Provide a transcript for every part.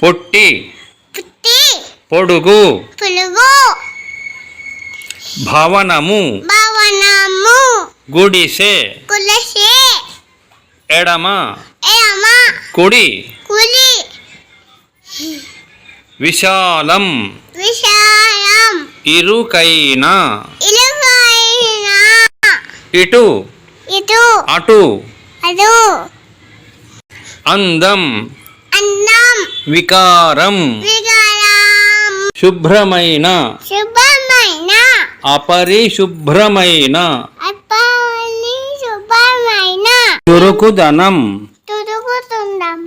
పొట్టి పుట్టి పొడుగు పులుగు భవనము భవనము గుడిసె కులసే ఎడమ ఎడమ కుడి కులి విశాలం విశాలం ఇరుకైన ఇలువైన ఇటు ఇటు అటు అటు అందం వికారం. శుభ్రమైన. శుభమైన అపరిశుభ్రమైన. అప్పని శుభమైన చురుకుదనం. తురుగుతుందం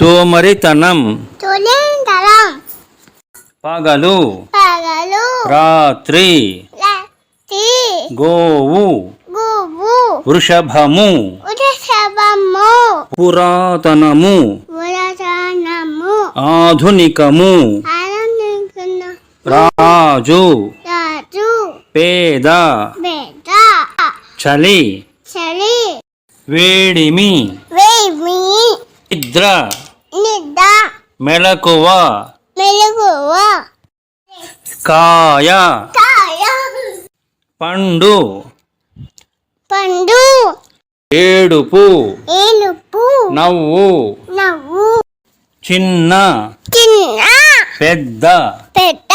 సోమరితనం. పగలు. పగలు. రాత్రి. రాత్రి. గోవు. గువ్వు వృషభము. ఉదశవము పురాతనము. పురాతనము ఆధునికము. రాజు. రాజు. పేద. బేట చలి. చలి. వేడిమి. వేమి నిద్ర. నిద్ర. మెలకువ. మెలుగువ కాయ. కాయ. పండు. పండు. ఏడుపు. నవ్వు నవ్వు. చిన్న చిన్న పెద్ద పెద్ద